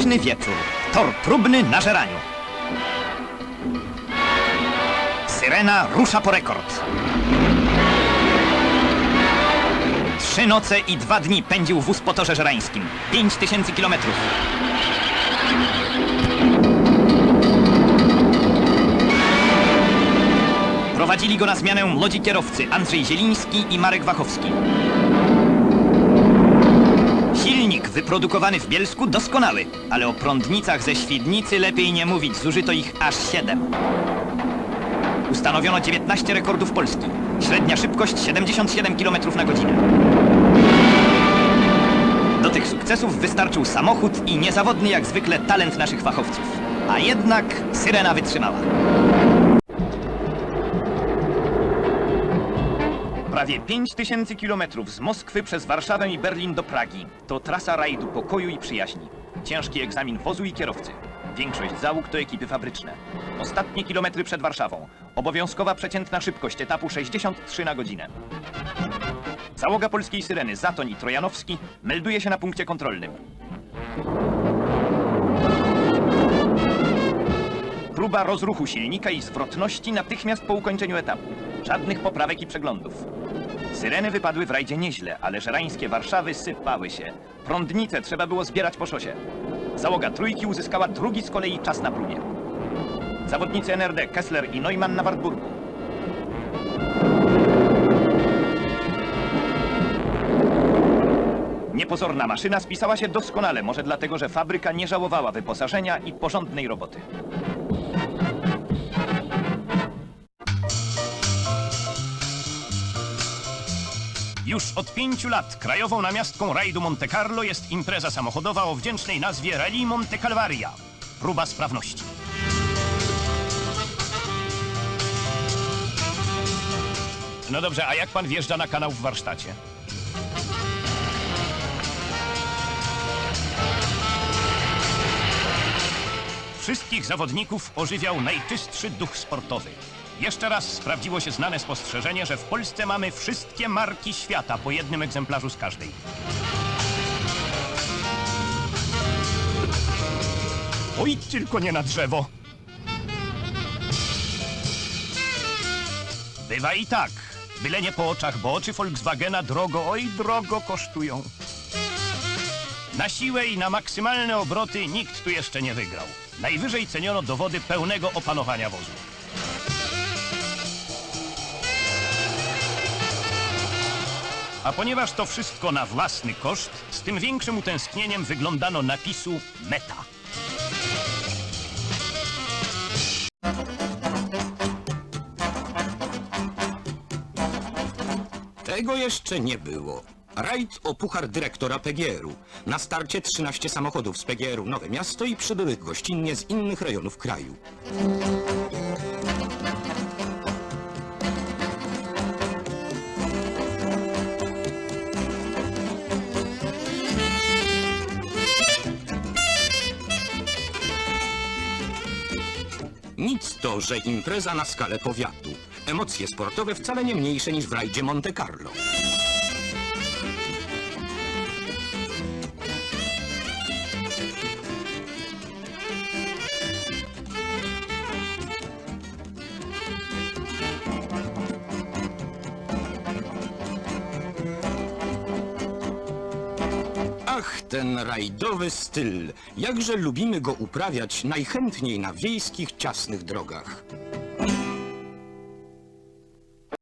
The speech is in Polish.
Późny wieczór. Tor próbny na żeraniu. Syrena rusza po rekord. Trzy noce i dwa dni pędził wóz po torze żerańskim. Pięć tysięcy kilometrów. Prowadzili go na zmianę młodzi kierowcy Andrzej Zieliński i Marek Wachowski. Wyprodukowany w Bielsku doskonały, ale o prądnicach ze Świdnicy lepiej nie mówić, zużyto ich aż 7. Ustanowiono 19 rekordów Polski. Średnia szybkość 77 km na godzinę. Do tych sukcesów wystarczył samochód i niezawodny jak zwykle talent naszych fachowców. A jednak syrena wytrzymała. Prawie 5000 kilometrów z Moskwy przez Warszawę i Berlin do Pragi. To trasa rajdu pokoju i przyjaźni. Ciężki egzamin wozu i kierowcy. Większość załóg to ekipy fabryczne. Ostatnie kilometry przed Warszawą. Obowiązkowa przeciętna szybkość etapu 63 na godzinę. Załoga polskiej syreny Zatoń i Trojanowski melduje się na punkcie kontrolnym. Próba rozruchu silnika i zwrotności natychmiast po ukończeniu etapu. Żadnych poprawek i przeglądów. Syreny wypadły w rajdzie nieźle, ale żerańskie Warszawy sypały się. Prądnice trzeba było zbierać po szosie. Załoga trójki uzyskała drugi z kolei czas na próbie. Zawodnicy NRD Kessler i Neumann na Wartburgu. Niepozorna maszyna spisała się doskonale, może dlatego, że fabryka nie żałowała wyposażenia i porządnej roboty. Już od pięciu lat krajową namiastką rajdu Monte Carlo jest impreza samochodowa o wdzięcznej nazwie Rally Monte Calvaria. Próba sprawności. No dobrze, a jak pan wjeżdża na kanał w warsztacie? Wszystkich zawodników ożywiał najczystszy duch sportowy. Jeszcze raz sprawdziło się znane spostrzeżenie, że w Polsce mamy wszystkie marki świata po jednym egzemplarzu z każdej. Oj, tylko nie na drzewo. Bywa i tak. Byle nie po oczach, bo oczy Volkswagena drogo, oj drogo kosztują. Na siłę i na maksymalne obroty nikt tu jeszcze nie wygrał. Najwyżej ceniono dowody pełnego opanowania wozu. A ponieważ to wszystko na własny koszt, z tym większym utęsknieniem wyglądano napisu meta. Tego jeszcze nie było. Rajd o puchar dyrektora PGR-u. Na starcie 13 samochodów z PGR-u Nowe Miasto i przybyłych gościnnie z innych rejonów kraju. Nic to, że impreza na skalę powiatu. Emocje sportowe wcale nie mniejsze niż w rajdzie Monte Carlo. Ach, ten rajdowy styl. Jakże lubimy go uprawiać najchętniej na wiejskich, ciasnych drogach.